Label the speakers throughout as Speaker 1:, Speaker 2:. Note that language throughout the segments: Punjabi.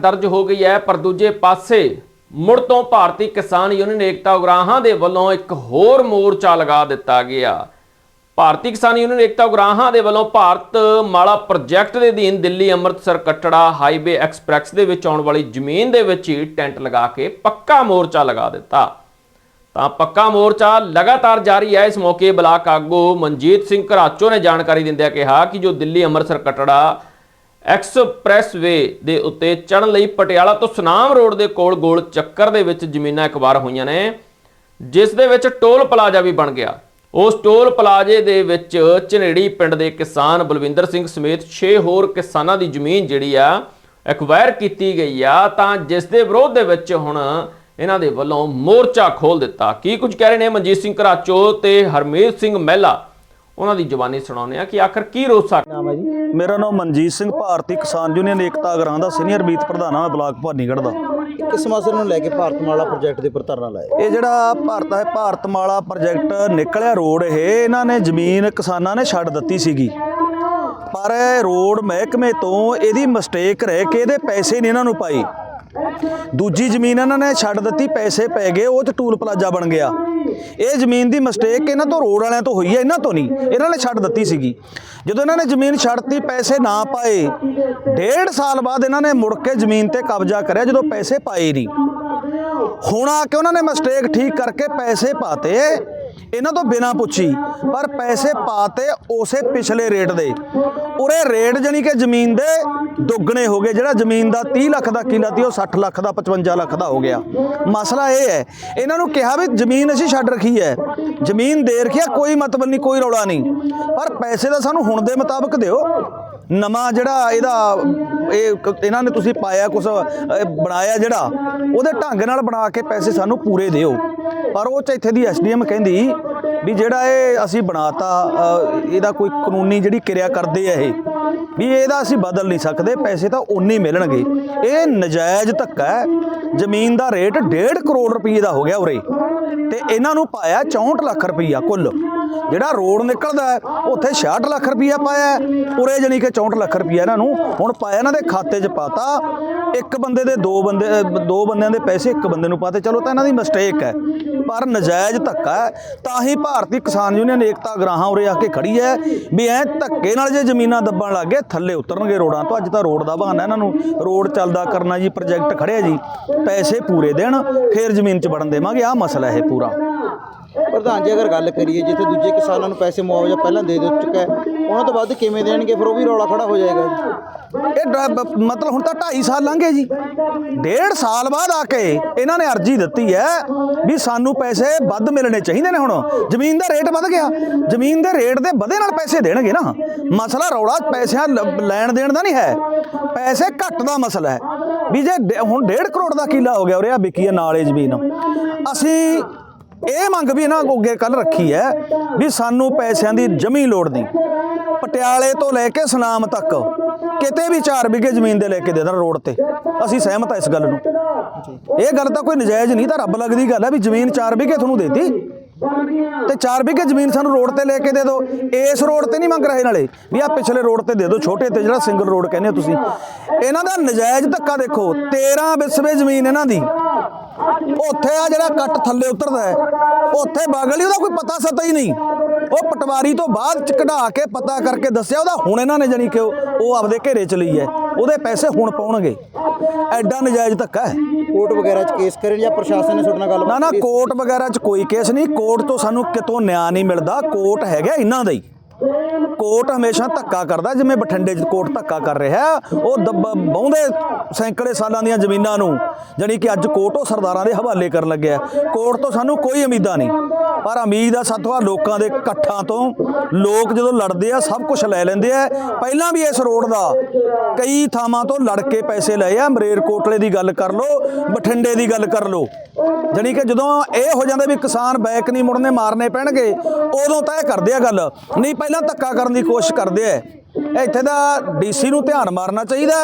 Speaker 1: ਦਰਜ ਹੋ ਗਈ ਹੈ, ਪਰ ਦੂਜੇ ਪਾਸੇ ਮੁੜ ਤੋਂ ਭਾਰਤੀ ਕਿਸਾਨ ਯੂਨੀਅਨ ਏਕਤਾ ਉਗਰਾਹਾਂ ਦੇ ਵੱਲੋਂ ਇੱਕ ਹੋਰ ਮੋਰਚਾ ਲਗਾ ਦਿੱਤਾ ਗਿਆ। ਭਾਰਤੀ ਕਿਸਾਨ ਯੂਨੀਅਨ ਏਕਤਾ ਉਗਰਾਹਾਂ ਦੇ ਵੱਲੋਂ ਭਾਰਤ ਮਾਲਾ ਪ੍ਰੋਜੈਕਟ ਦੇ ਅਧੀਨ ਦਿੱਲੀ, ਅੰਮ੍ਰਿਤਸਰ, ਕੱਟੜਾ, ਹਾਈਵੇ ਐਕਸਪ੍ਰੈਸ ਦੇ ਵਿੱਚ ਆਉਣ ਵਾਲੀ ਜ਼ਮੀਨ ਦੇ ਵਿੱਚ ਹੀ ਟੈਂਟ ਲਗਾ ਕੇ ਪੱਕਾ ਮੋਰਚਾ ਲਗਾ ਦਿੱਤਾ। ਤਾਂ ਪੱਕਾ ਮੋਰਚਾ ਲਗਾਤਾਰ ਜਾਰੀ ਹੈ। ਇਸ ਮੌਕੇ ਬਲਾਕ ਆਗੂ ਮਨਜੀਤ ਸਿੰਘ ਘਰਾਚੋ ਨੇ ਜਾਣਕਾਰੀ ਦਿੰਦਿਆਂ ਕਿਹਾ ਕਿ ਜੋ ਦਿੱਲੀ, ਅੰਮ੍ਰਿਤਸਰ, ਕਟੜਾ ਐਕਸਪ੍ਰੈਸਵੇ ਦੇ ਉੱਤੇ ਚੜ੍ਹਨ ਲਈ ਪਟਿਆਲਾ ਤੋਂ ਸੁਨਾਮ ਰੋਡ ਦੇ ਕੋਲ ਗੋਲ ਚੱਕਰ ਦੇ ਵਿੱਚ ਜ਼ਮੀਨਾਂ ਇੱਕ ਵਾਰ ਹੋਈਆਂ ਨੇ, ਜਿਸ ਦੇ ਵਿੱਚ ਟੋਲ ਪਲਾਜ਼ਾ ਵੀ ਬਣ ਗਿਆ। ਉਸ ਟੋਲ ਪਲਾਜ਼ੇ ਦੇ ਵਿੱਚ ਝਨੇੜੀ ਪਿੰਡ ਦੇ ਕਿਸਾਨ ਬਲਵਿੰਦਰ ਸਿੰਘ ਸਮੇਤ 6 ਹੋਰ ਕਿਸਾਨਾਂ ਦੀ ਜ਼ਮੀਨ ਜਿਹੜੀ ਆ, ਐਕਵਾਇਰ ਕੀਤੀ ਗਈ ਆ, ਤਾਂ ਜਿਸ ਦੇ ਵਿਰੋਧ ਦੇ ਵਿੱਚ ਹੁਣ ਇਹਨਾਂ ਦੇ ਵੱਲੋਂ ਮੋਰਚਾ ਖੋਲ ਦਿੱਤਾ। ਕੀ ਕੁਝ ਕਹਿ ਰਹੇ ਨੇ ਮਨਜੀਤ ਸਿੰਘ ਘਰਾਚੋ ਤੇ ਹਰਮੀਤ ਸਿੰਘ ਮਹਿਲਾ ਉਹਨਾਂ ਦੀ ਜ਼ੁਬਾਨੀ ਸੁਣਾਉਂਦੇ ਆ ਕਿ ਆਖਰ ਕੀ ਰੋਸਾ
Speaker 2: ਨਾਮ ਹੈ ਜੀ।
Speaker 3: ਮੇਰਾ ਨਾਮ ਮਨਜੀਤ ਸਿੰਘ ਭਾਰਤੀ ਕਿਸਾਨ ਯੂਨੀਅਨ ਏਕਤਾ ਗ੍ਰਾਂ ਦਾ ਸੀਨੀਅਰ ਮੀਤ ਪ੍ਰਧਾਨ ਹਾਂ ਬਲਾਕ ਭਾਨੀਗੜ੍ਹ ਦਾ।
Speaker 2: ਕਿਸ ਮਸਲੇ ਨੂੰ ਲੈ ਕੇ ਭਾਰਤਮਾਲਾ ਪ੍ਰੋਜੈਕਟ ਦੇ ਉੱਪਰ ਧਰਨਾ ਲਾਇਆ?
Speaker 3: ਇਹ ਜਿਹੜਾ ਭਾਰਤ ਹੈ ਭਾਰਤਮਾਲਾ ਪ੍ਰੋਜੈਕਟ ਨਿਕਲਿਆ ਰੋਡ ਇਹ ਇਹਨਾਂ ਨੇ ਜ਼ਮੀਨ ਕਿਸਾਨਾਂ ਨੇ ਛੱਡ ਦਿੱਤੀ ਸੀਗੀ। ਪਰ ਰੋਡ ਮਹਿਕਮੇ ਤੋਂ ਇਹਦੀ ਮਿਸਟੇਕ ਰਹਿ ਕੇ ਇਹਦੇ ਪੈਸੇ ਨਹੀਂ ਇਹਨਾਂ ਨੂੰ ਪਾਈ ਦੂਜੀ ਜ਼ਮੀਨ ਇਹਨਾਂ ਨੇ ਛੱਡ ਦਿੱਤੀ, ਪੈਸੇ ਪੈ ਗਏ, ਉਹ ਚ ਟੂਲ ਪਲਾਜ਼ਾ ਬਣ ਗਿਆ। ਇਹ ਜ਼ਮੀਨ ਦੀ ਮਿਸਟੇਕ ਇਹਨਾਂ ਤੋਂ ਰੋਡ ਵਾਲਿਆਂ ਤੋਂ ਹੋਈ ਹੈ, ਇਹਨਾਂ ਤੋਂ ਨਹੀਂ, ਇਹਨਾਂ ਨੇ ਛੱਡ ਦਿੱਤੀ ਸੀਗੀ। ਜਦੋਂ ਇਹਨਾਂ ਨੇ ਜ਼ਮੀਨ ਛੱਡਤੀ ਪੈਸੇ ਨਾ ਪਾਏ, ਡੇਢ ਸਾਲ ਬਾਅਦ ਇਹਨਾਂ ਨੇ ਮੁੜ ਕੇ ਜ਼ਮੀਨ ਤੇ ਕਬਜ਼ਾ ਕਰਿਆ, ਜਦੋਂ ਪੈਸੇ ਪਾਏ ਨਹੀਂ। ਹੁਣ ਆ ਕੇ ਉਹਨਾਂ ਨੇ ਮਿਸਟੇਕ ਠੀਕ ਕਰਕੇ ਪੈਸੇ ਪਾਤੇ ਇਹਨਾਂ ਤੋਂ ਬਿਨਾ ਪੁੱਛੀ, ਪਰ ਪੈਸੇ ਪਾਤੇ ਉਸੇ ਪਿਛਲੇ ਰੇਟ ਦੇ। ਉਰੇ ਰੇਟ ਜਣੀ ਕਿ ਜ਼ਮੀਨ ਦੇ ਦੁੱਗਣੇ ਹੋ ਗਏ, ਜਿਹੜਾ ਜ਼ਮੀਨ ਦਾ 30 ਲੱਖ ਦਾ ਕਿੱਲਾ ਸੀ, ਉਹ 60 ਲੱਖ ਦਾ 55 ਲੱਖ ਦਾ ਹੋ ਗਿਆ। ਮਸਲਾ ਇਹ ਹੈ, ਇਹਨਾਂ ਨੂੰ ਕਿਹਾ ਵੀ ਜ਼ਮੀਨ ਅਸੀਂ ਛੱਡ ਰੱਖੀ ਹੈ। ਜ਼ਮੀਨ ਦੇ ਰੱਖਿਆ ਕੋਈ ਮਤਲਬ ਨਹੀਂ, ਕੋਈ ਰੌਲਾ ਨਹੀਂ। ਪਰ ਪੈਸੇ ਦਾ ਸਾਨੂੰ ਹੁਣ ਦੇ ਮੁਤਾਬਕ ਦਿਓ। ਨਵਾਂ ਜਿਹੜਾ ਇਹਦਾ, ਇਹ ਇਹਨਾਂ ਨੇ ਤੁਸੀਂ ਪਾਇਆ ਕੁਝ ਬਣਾਇਆ ਜਿਹੜਾ, ਉਹਦੇ ਢੰਗ ਨਾਲ ਬਣਾ ਕੇ ਪੈਸੇ ਸਾਨੂੰ ਪੂਰੇ ਦਿਓ। ਪਰ ਉਹ ਚ ਇੱਥੇ ਦੀ ਐਸਡੀਐਮ ਕਹਿੰਦੀ ਵੀ ਜਿਹੜਾ ਇਹ ਅਸੀਂ ਬਣਾਤਾ ਅ, ਇਹਦਾ ਕੋਈ ਕਾਨੂੰਨੀ ਜਿਹੜੀ ਕਿਰਿਆ ਕਰਦੇ ਆ ਇਹ ਵੀ ਇਹਦਾ ਅਸੀਂ ਬਦਲ ਨਹੀਂ ਸਕਦੇ ਪੈਸੇ ਤਾਂ ਉਨੇ ਮਿਲਣਗੇ। ਇਹ ਨਜਾਇਜ਼ ਧੱਕਾ ਹੈ। ਜ਼ਮੀਨ ਦਾ ਰੇਟ 1.5 ਕਰੋੜ ਰੁਪਏ ਦਾ ਹੋ ਗਿਆ ਉਰੇ। ਤੇ ਇਹਨਾਂ ਨੂੰ ਪਾਇਆ 64 ਲੱਖ ਰੁਪਈਆ ਕੁੱਲ। ਜਿਹੜਾ ਰੋਡ ਨਿਕਲਦਾ ਉੱਥੇ 66 ਲੱਖ ਰੁਪਈਆ ਪਾਇਆ ਉਰੇ ਜਣੀ ਕਿ 64 ਲੱਖ ਰੁਪਈਆ ਇਹਨਾਂ ਨੂੰ ਹੁਣ ਪਾਇਆ ਇਹਨਾਂ ਦੇ ਖਾਤੇ 'ਚ ਪਾਤਾ। ਇੱਕ ਬੰਦੇ ਦੇ ਦੋ ਬੰਦੇ ਦੋ ਬੰਦਿਆਂ ਦੇ ਪੈਸੇ ਇੱਕ ਬੰਦੇ ਨੂੰ ਪਾਤੇ। ਚਲੋ ਤਾਂ ਇਹਨਾਂ ਦੀ ਮਿਸਟੇਕ ਹੈ, ਪਰ ਨਜਾਇਜ਼ ਧੱਕਾ ਹੈ। ਤਾਂ ਹੀ ਭਾਰਤੀ ਕਿਸਾਨ ਯੂਨੀਅਨ ਏਕਤਾ ਗਰਾਹਾਂ ਉਰੇ ਆ ਕੇ ਖੜੀ ਹੈ ਵੀ ਐ ਧੱਕੇ ਨਾਲ ਜੇ ਜ਼ਮੀਨਾਂ ਦੱਬਣ ਲੱਗ ਗਏ, ਥੱਲੇ ਉਤਰਨਗੇ ਰੋਡਾਂ ਤੋਂ। ਅੱਜ ਤਾਂ ਰੋਡ ਦਾ ਬਹਾਨਾ ਇਹਨਾਂ ਨੂੰ। ਰੋਡ ਚੱਲਦਾ ਕਰਨਾ ਜੀ ਪ੍ਰੋਜੈਕਟ ਖੜਿਆ ਜੀ। ਪੈਸੇ ਪੂਰੇ ਦੇਣ, ਫੇਰ ਜ਼ਮੀਨ 'ਚ ਵੜਨ ਦੇਵਾਂਗੇ। ਆਹ ਮਸਲਾ ਇਹ ਪੂਰਾ।
Speaker 2: ਪ੍ਰਧਾਨ ਜੀ, ਅਗਰ ਗੱਲ ਕਰੀਏ, ਜਿੱਥੇ ਦੂਜੇ ਕਿਸਾਨਾਂ ਨੂੰ ਪੈਸੇ ਮੁਆਵਜ਼ਾ ਪਹਿਲਾਂ ਦੇ ਦੇ ਚੁੱਕਾ ਹੈ, ਉਹਨਾਂ ਤੋਂ ਵੱਧ ਕਿਵੇਂ ਦੇਣਗੇ? ਫਿਰ ਉਹ ਵੀ ਰੌਲਾ ਖੜਾ ਹੋ ਜਾਏਗਾ
Speaker 3: ਇਹ ਡ- ਬ- ਮਤਲਬ ਹੁਣ ਤਾਂ 2.5 ਸਾਲ ਲੰਘ ਗਏ ਜੀ। ਡੇਢ ਸਾਲ ਬਾਅਦ ਆ ਕੇ ਇਹਨਾਂ ਨੇ ਅਰਜੀ ਦਿੱਤੀ ਹੈ ਵੀ ਸਾਨੂੰ ਪੈਸੇ ਵੱਧ ਮਿਲਣੇ ਚਾਹੀਦੇ ਨੇ ਹੁਣ। ਜ਼ਮੀਨ ਦਾ ਰੇਟ ਵੱਧ ਗਿਆ। ਜ਼ਮੀਨ ਦੇ ਰੇਟ ਦੇ ਵਧੇ ਨਾਲ ਪੈਸੇ ਦੇਣਗੇ ਨਾ। ਮਸਲਾ ਰੌਲਾ ਪੈਸਿਆਂ ਲ- ਲੈਣ ਦੇਣ ਦਾ ਨਹੀਂ ਹੈ। ਪੈਸੇ ਘੱਟ ਦਾ ਮਸਲਾ ਹੈ। ਵੀ ਜੇ ਡੇ- ਹੁਣ 1.5 ਕਰੋੜ ਦਾ ਕਿੱਲਾ ਹੋ ਗਿਆ ਉਰੇ ਆ ਵਿਕੀ ਹੈ ਨਾਲੇ ਜ਼ਮੀਨ। ਅਸੀਂ ਇਹ ਮੰਗ ਵੀ ਇਹਨਾਂ ਅੱਗੇ ਕੱਲ ਰੱਖੀ ਹੈ ਵੀ ਸਾਨੂੰ ਪੈਸਿਆਂ ਦੀ ਜਮੀ ਲੋੜ ਨਹੀਂ। ਪਟਿਆਲੇ ਤੋਂ ਲੈ ਕੇ ਸੁਨਾਮ ਤੱਕ ਕਿਤੇ ਵੀ 4 ਵਿਗੇ ਜ਼ਮੀਨ ਦੇ ਲੈ ਕੇ ਦੇ ਦੇਣ ਰੋਡ ਤੇ। ਅਸੀਂ ਸਹਿਮਤ ਹਾਂ ਇਸ ਗੱਲ ਨੂੰ। ਇਹ ਗੱਲ ਤਾਂ ਕੋਈ ਨਜਾਇਜ਼ ਨਹੀਂ, ਤਾਂ ਰੱਬ ਲੱਗਦੀ ਗੱਲ ਹੈ ਵੀ ਜ਼ਮੀਨ 4 ਵਿਗੇ ਤੁਹਾਨੂੰ ਦੇਤੀ। ਤੇ 4 ਵਿਗੇ ਜ਼ਮੀਨ ਸਾਨੂੰ ਰੋਡ ਤੇ ਲੈ ਕੇ ਦੇ ਦਿਓ। ਇਸ ਰੋਡ ਤੇ ਨਹੀਂ ਮੰਗ ਰਹੇ ਨਾਲੇ, ਵੀ ਆ ਪਿਛਲੇ ਰੋਡ ਤੇ ਦੇ ਦਿਓ, ਛੋਟੇ ਤੇ ਜਿਹੜਾ ਸਿੰਗਲ ਰੋਡ ਕਹਿੰਦੇ ਹੋ ਤੁਸੀਂ। ਇਹਨਾਂ ਦਾ ਨਜਾਇਜ਼ ਧੱਕਾ ਦੇਖੋ 13 ਵਿਸਵੇ ਜ਼ਮੀਨ ਇਹਨਾਂ ਦੀ। ਉੱਥੇ ਆ ਜਿਹੜਾ ਕੱਟ ਥੱਲੇ ਉਤਰਦਾ ਹੈ ਉੱਥੇ ਬਾਗਲੀ ਉਹਦਾ ਕੋਈ ਪਤਾ ਸਤਾ ਹੀ ਨਹੀਂ। ਉਹ ਪਟਵਾਰੀ ਤੋਂ ਬਾਅਦ ਚ ਕਢਾ ਕੇ ਪਤਾ ਕਰਕੇ ਦੱਸਿਆ ਉਹਦਾ ਹੁਣ ਇਹਨਾਂ ਨੇ ਜਾਨੀ ਕਿ ਉਹ ਆਪਦੇ ਘੇਰੇ ਚ ਲਈ ਹੈ। ਉਹਦੇ ਪੈਸੇ ਹੁਣ ਪਾਉਣਗੇ। ਐਡਾ ਨਜਾਇਜ਼ ਧੱਕਾ ਹੈ।
Speaker 2: ਕੋਰਟ ਵਗੈਰਾ 'ਚ ਕੇਸ ਕਰੇ ਜਾਂ ਪ੍ਰਸ਼ਾਸਨ ਨੇ ਤੁਹਾਡੇ ਨਾਲ ਗੱਲ
Speaker 3: ਨਾ ਨਾ ਕੋਰਟ ਵਗੈਰਾ ਚ ਕੋਈ ਕੇਸ ਨਹੀਂ। ਕੋਰਟ ਤੋਂ ਸਾਨੂੰ ਕਿਤੋਂ ਨਿਆਂ ਨਹੀਂ ਮਿਲਦਾ। ਕੋਰਟ ਹੈਗਾ ਇਹਨਾਂ ਦਾ ਹੀ। ਕੋਰਟ ਹਮੇਸ਼ਾ ਧੱਕਾ ਕਰਦਾ, ਜਿਵੇਂ ਬਠਿੰਡੇ 'ਚ ਕੋਰਟ ਧੱਕਾ ਕਰ ਰਿਹਾ। ਉਹ ਦੱਬ ਬਹੁੰਦੇ ਸੈਂਕੜੇ ਸਾਲਾਂ ਦੀਆਂ ਜ਼ਮੀਨਾਂ ਨੂੰ, ਜਾਣੀ ਕਿ ਅੱਜ ਕੋਰਟ ਉਹ ਸਰਦਾਰਾਂ ਦੇ ਹਵਾਲੇ ਕਰਨ ਲੱਗਿਆ ਕੋਰਟ ਤੋਂ ਸਾਨੂੰ ਕੋਈ ਉਮੀਦਾਂ ਨਹੀਂ। ਪਰ ਉਮੀਦ ਆ ਸਾਥੋਂ ਲੋਕਾਂ ਦੇ ਇਕੱਠਾਂ ਤੋਂ, ਲੋਕ ਜਦੋਂ ਲੜਦੇ ਆ, ਸਭ ਕੁਝ ਲੈ ਲੈਂਦੇ ਆ। ਪਹਿਲਾਂ ਵੀ ਇਸ ਰੋਡ ਦਾ ਕਈ ਥਾਵਾਂ ਤੋਂ ਲੜ ਕੇ ਪੈਸੇ ਲਏ ਆ। ਮਰੇਰ ਕੋਟਲੇ ਦੀ ਗੱਲ ਕਰ ਲਓ, ਬਠਿੰਡੇ ਦੀ ਗੱਲ ਕਰ ਲਓ। ਜਾਣੀ ਕਿ ਜਦੋਂ ਇਹ ਹੋ ਜਾਂਦਾ ਵੀ ਕਿਸਾਨ ਬੈਕ ਨਹੀਂ ਮੁੜਨੇ, ਮਾਰਨੇ ਪੈਣਗੇ, ਉਦੋਂ ਤਾਂ ਇਹ ਕਰਦੇ ਆ ਗੱਲ। ਨਹੀਂ ਪਹਿਲਾਂ ਧੱਕਾ ਕਰਨ ਦੀ ਕੋਸ਼ਿਸ਼ ਕਰਦੇ ਆ। ਇੱਥੇ ਦਾ ਡੀਸੀ ਨੂੰ ਧਿਆਨ ਮਾਰਨਾ ਚਾਹੀਦਾ।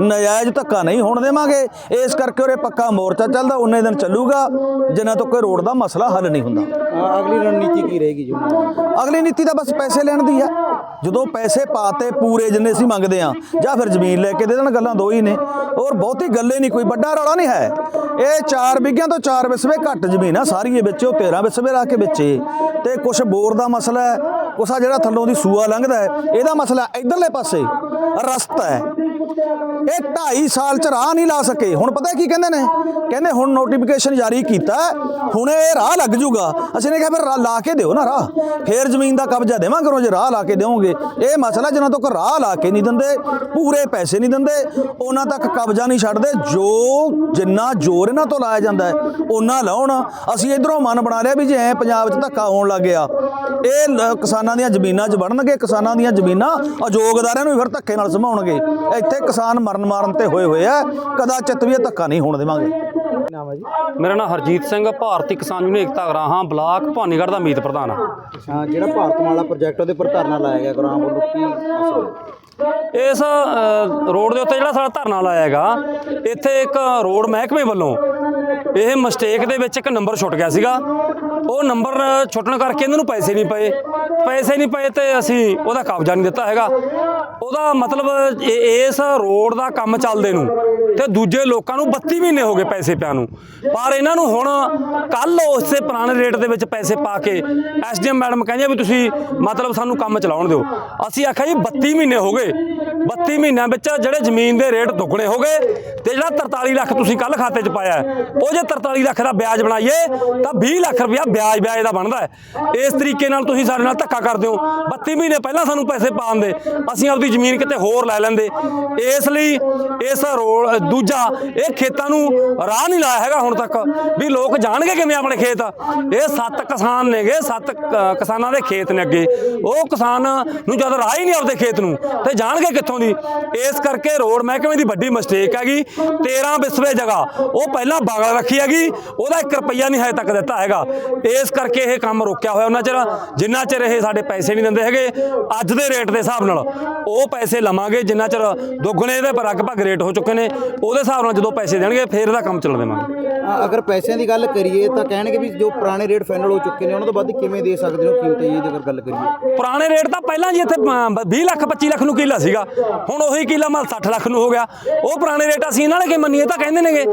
Speaker 3: ਨਜਾਇਜ਼ ਧੱਕਾ ਨਹੀਂ ਹੋਣ ਦੇਵਾਂਗੇ। ਇਸ ਕਰਕੇ ਉਰੇ ਪੱਕਾ ਮੋਰਚਾ ਚੱਲਦਾ ਉਨੇ ਦਿਨ ਚੱਲੂਗਾ। ਜਿੰਨਾ ਤੋਂ ਕੋਈ ਰੋਡ ਦਾ ਮਸਲਾ ਹੱਲ ਨਹੀਂ ਹੁੰਦਾ।
Speaker 2: ਅਗਲੀ ਰਣਨੀਤੀ ਕੀ ਰਹੇਗੀ ਜੀ?
Speaker 3: ਅਗਲੀ ਨੀਤੀ ਤਾਂ ਬਸ ਪੈਸੇ ਲੈਣ ਦੀ ਆ। ਜਦੋਂ ਪੈਸੇ ਪਾਤੇ ਪੂਰੇ ਜਿੰਨੇ ਅਸੀਂ ਮੰਗਦੇ ਆ ਜਾਂ ਫਿਰ ਜ਼ਮੀਨ ਲੈ ਕੇ ਦੇ ਦੇਣ ਗੱਲਾਂ ਦੋ ਹੀ ਨੇ। ਔਰ ਬਹੁਤੀ ਗੱਲੇ ਨਹੀਂ ਕੋਈ ਵੱਡਾ ਰੌਲਾ ਨਹੀਂ ਹੈ। ਇਹ 4 ਵਿਗਿਆਂ ਤੋਂ 4 ਵਿਸਵੇ ਘੱਟ ਜ਼ਮੀਨ ਆ ਸਾਰੀ ਇਹ ਵਿੱਚ ਉਹ 13 ਵਿਸਵੇ ਲਾ ਕੇ ਵੇਚੇ। ਤੇ ਕੁਝ ਬੋਰ ਦਾ ਮਸਲਾ ਹੈ ਕੁਛ ਆ ਜਿਹੜਾ ਥੱਲੋਂ ਦੀ ਸੂਆ ਲੰਘਦਾ ਹੈ ਇਹਦਾ ਮਸਲਾ ਇਧਰਲੇ ਪਾਸੇ ਰਸਤਾ ਹੈ। ਇਹ 2.5 ਸਾਲ ਚ ਰਾਹ ਨਹੀਂ ਲਾ ਸਕੇ। ਹੁਣ ਪਤਾ ਕੀ ਕਹਿੰਦੇ ਨੇ? ਕਹਿੰਦੇ ਹੁਣ ਨੋਟੀਫਿਕੇਸ਼ਨ ਜਾਰੀ ਕੀਤਾ ਹੁਣ ਇਹ ਰਾਹ ਲੱਗ ਜੂਗਾ। ਅਸੀਂ ਨੇ ਕਿਹਾ ਫਿਰ ਲਾ ਕੇ ਦਿਓ ਨਾ ਰਾਹ। ਫੇਰ ਜ਼ਮੀਨ ਦਾ ਕਬਜ਼ਾ ਦੇਵਾਂਗੇ ਕਰੋ ਜੇ ਰਾਹ ਲਾ ਕੇ ਦਿਓਗੇ। ਇਹ ਮਸਲਾ ਜਿਨ੍ਹਾਂ ਤੱਕ ਰਾਹ ਲਾ ਕੇ ਨਹੀਂ ਦਿੰਦੇ, ਪੂਰੇ ਪੈਸੇ ਨਹੀਂ ਦਿੰਦੇ, ਉਹਨਾਂ ਤੱਕ ਕਬਜ਼ਾ ਨਹੀਂ ਛੱਡਦੇ। ਜੋ ਜਿੰਨਾ ਜ਼ੋਰ ਇਹਨਾਂ ਤੋਂ ਲਾਇਆ ਜਾਂਦਾ ਹੈ, ਉਹਨਾਂ ਲਾਉਣ। ਅਸੀਂ ਇਧਰੋਂ ਮਨ ਬਣਾ ਲਿਆ ਵੀ ਜੇ ਐ ਪੰਜਾਬ 'ਚ ਧੱਕਾ ਹੋਣ ਲੱਗ ਗਿਆ, ਇਹ ਕਿਸਾਨਾਂ ਦੀਆਂ ਜ਼ਮੀਨਾਂ 'ਚ ਵੜਨਗੇ ਕਿਸਾਨਾਂ ਦੀਆਂ ਜ਼ਮੀਨਾਂ ਅਜੋ ਅਯੋਗਦਾਰਾਂ ਨੂੰ ਵੀ ਫਿਰ ਧੱਕੇ ਨਾਲ ਸਮਾਉਣਗੇ। ਇੱਥੇ ਕਿਸਾਨ ਮਰਨ ਮਾਰਨ ਤੇ ਹੋਏ ਹੋਏ ਆ। ਕਦਾਚਿਤ ਵੀ ਇਹ ਧੱਕਾ ਨਹੀਂ ਹੋਣ ਦੇਵਾਂਗੇ।
Speaker 2: ਨਾਮ ਹੈ ਜੀ?
Speaker 4: ਮੇਰਾ ਨਾਮ ਹਰਜੀਤ ਸਿੰਘ ਭਾਰਤੀ ਕਿਸਾਨ ਯੂਨੀਅਨ ਏਕਤਾ ਗਰਾਹਾਂ ਬਲਾਕ ਭਾਨੀਗੜ੍ਹ ਦਾ ਮੀਤ ਪ੍ਰਧਾਨ ਹਾਂ
Speaker 2: ਹਾਂ ਜਿਹੜਾ ਭਾਰਤਮਾਲਾ ਪ੍ਰੋਜੈਕਟ ਉਹਦੇ ਪਰ ਧਰਨਾ ਲਾਇਆ ਗਿਆ ਗ੍ਰਾਮ ਵੱਲੋਂ ਕੀ ਮਸਲਾ ਹੈ?
Speaker 4: ਇਸ ਅ, ਰੋਡ ਦੇ ਉੱਤੇ ਜਿਹੜਾ ਸਾਡਾ ਧਰਨਾ ਲਾਇਆ ਹੈਗਾ ਇੱਥੇ ਇੱਕ ਰੋਡ ਮਹਿਕਮੇ ਵੱਲੋਂ ਇਹ ਮਿਸਟੇਕ ਦੇ ਵਿੱਚ ਇੱਕ ਨੰਬਰ ਛੁੱਟ ਗਿਆ ਸੀਗਾ। ਉਹ ਨੰਬਰ ਛੁੱਟਣ ਕਰਕੇ ਇਹਨਾਂ ਨੂੰ ਪੈਸੇ ਨਹੀਂ ਪਏ। ਪੈਸੇ ਨਹੀਂ ਪਏ ਤੇ ਅਸੀਂ ਉਹਦਾ ਕਬਜ਼ਾ ਨਹੀਂ ਦਿੱਤਾ ਹੈਗਾ। ਉਹਦਾ ਮਤਲਬ ਇਸ ਰੋਡ ਦਾ ਕੰਮ ਚੱਲਦੇ ਨੂੰ ਤੇ ਦੂਜੇ ਲੋਕਾਂ ਨੂੰ 32 ਮਹੀਨੇ ਹੋ ਗਏ ਪੈਸੇ ਪਿਆ ਨੂੰ। ਪਰ ਇਹਨਾਂ ਨੂੰ ਹੁਣ ਕੱਲ ਉਸੇ ਪੁਰਾਣੇ ਰੇਟ ਦੇ ਵਿੱਚ ਪੈਸੇ ਪਾ ਕੇ ਐਸਡੀਐਮ ਮੈਡਮ ਕਹਿੰਦੇ ਵੀ ਤੁਸੀਂ ਮਤਲਬ ਸਾਨੂੰ ਕੰਮ ਚਲਾਉਣ ਦਿਓ। ਅਸੀਂ ਆਖਿਆ ਜੀ 32 ਮਹੀਨੇ ਹੋ ਗਏ। 32 ਮਹੀਨਿਆਂ ਵਿੱਚ ਜਿਹੜੇ ਜ਼ਮੀਨ ਦੇ ਰੇਟ ਦੁੱਗਣੇ ਹੋ ਗਏ ਤੇ ਜਿਹੜਾ 43 ਲੱਖ ਤੁਸੀਂ ਕੱਲ ਖਾਤੇ 'ਚ ਪਾਇਆ, ਉਹ ਜੇ 43 ਲੱਖ ਦਾ ਵਿਆਜ ਬਣਾਈਏ ਤਾਂ 20 ਲੱਖ ਰੁਪਇਆ ਵਿਆਜ ਵਿਆਜ ਦਾ ਬਣਦਾ ਹੈ। ਇਸ ਤਰੀਕੇ ਨਾਲ ਤੁਸੀਂ ਸਾਡੇ ਨਾਲ ਧੱਕਾ ਕਰਦੇ ਹੋ। 32 ਮਹੀਨੇ ਪਹਿਲਾਂ ਸਾਨੂੰ ਪੈਸੇ ਪਾਉਣ ਦੇ। ਅਸੀਂ ਆਪਦੀ ਜ਼ਮੀਨ ਕਿਤੇ ਹੋਰ ਲੈ ਲੈਂਦੇ। ਇਸ ਲਈ ਇਸ ਰੋਡ ਦੂਜਾ ਇਹ ਖੇਤਾਂ ਨੂੰ ਰਾਹ ਨਹੀਂ ਲਾਇਆ ਹੈਗਾ ਹੁਣ ਤੱਕ। ਵੀ ਲੋਕ ਜਾਣਗੇ ਕਿਵੇਂ ਆਪਣੇ ਖੇਤ? ਇਹ ਸੱਤ ਕਿਸਾਨ ਨੇਗੇ, ਸੱਤ ਕਿਸਾਨਾਂ ਦੇ ਖੇਤ ਨੇ ਅੱਗੇ। ਉਹ ਕਿਸਾਨ ਨੂੰ ਜਦ ਰਾਹ ਹੀ ਨਹੀਂ ਆਪਦੇ ਖੇਤ ਨੂੰ, ਤੇ ਜਾਣਗੇ ਕਿੱਥੋਂ ਦੀ? ਇਸ ਕਰਕੇ ਰੋਡ ਮਹਿਕਮੇ ਦੀ ਵੱਡੀ ਮਿਸਟੇਕ ਹੈਗੀ। 13 ਵਿਸਵੇ ਜਗ੍ਹਾ, ਉਹ ਪਹਿਲਾਂ ਬਾਗਲ ਰੱਖੀ ਹੈਗੀ। ਉਹਦਾ 1 ਰੁਪਈਆ ਨਹੀਂ ਹਜੇ ਤੱਕ ਦਿੱਤਾ ਹੈਗਾ। ਇਸ ਕਰਕੇ ਇਹ ਕੰਮ ਰੋਕਿਆ ਹੋਇਆ ਉਹਨਾਂ ਚਿਰ ਜਿੰਨਾ ਚਿਰ ਇਹ ਸਾਡੇ ਪੈਸੇ ਨਹੀਂ ਦਿੰਦੇ ਹੈਗੇ ਅੱਜ ਦੇ ਰੇਟ ਦੇ ਹਿਸਾਬ ਨਾਲ ਉਹ ਪੈਸੇ ਲਵਾਂਗੇ ਜਿੰਨਾ ਚਿਰ ਦੁੱਗਣੇ ਦੇ ਲਗਭਗ ਰੇਟ ਹੋ ਚੁੱਕੇ ਨੇ ਉਹਦੇ ਹਿਸਾਬ ਨਾਲ ਜਦੋਂ ਪੈਸੇ ਦੇਣਗੇ ਫੇਰ ਇਹਦਾ ਕੰਮ ਚੱਲ ਦੇਵਾਂਗੇ।
Speaker 2: ਅਗਰ ਪੈਸਿਆਂ ਦੀ ਗੱਲ ਕਰੀਏ ਤਾਂ ਕਹਿਣਗੇ ਵੀ ਜੋ ਪੁਰਾਣੇ ਰੇਟ ਫਾਈਨਲ ਹੋ ਚੁੱਕੇ ਨੇ ਉਹਨਾਂ ਤੋਂ ਵੱਧ ਕਿਵੇਂ ਦੇ ਸਕਦੇ ਹੋ ਕੀਮਤ ਜੀ ਅਗਰ ਗੱਲ ਕਰੀਏ?
Speaker 4: ਪੁਰਾਣੇ ਰੇਟ ਤਾਂ ਪਹਿਲਾਂ ਜੀ ਇੱਥੇ ਅ, 20 ਲੱਖ 25 ਲੱਖ ਨੂੰ ਕਿੱਲਾ ਸੀਗਾ। ਹੁਣ ਉਹੀ ਕਿੱਲਾ ਮਲ 60 ਲੱਖ ਨੂੰ ਹੋ ਗਿਆ। ਉਹ ਪੁਰਾਣੇ ਰੇਟ ਅਸੀਂ ਇਹਨਾਂ ਨੇ ਕਿ ਮੰਨੀਏ ਤਾਂ ਕਹਿੰਦੇ ਨੇਗੇ।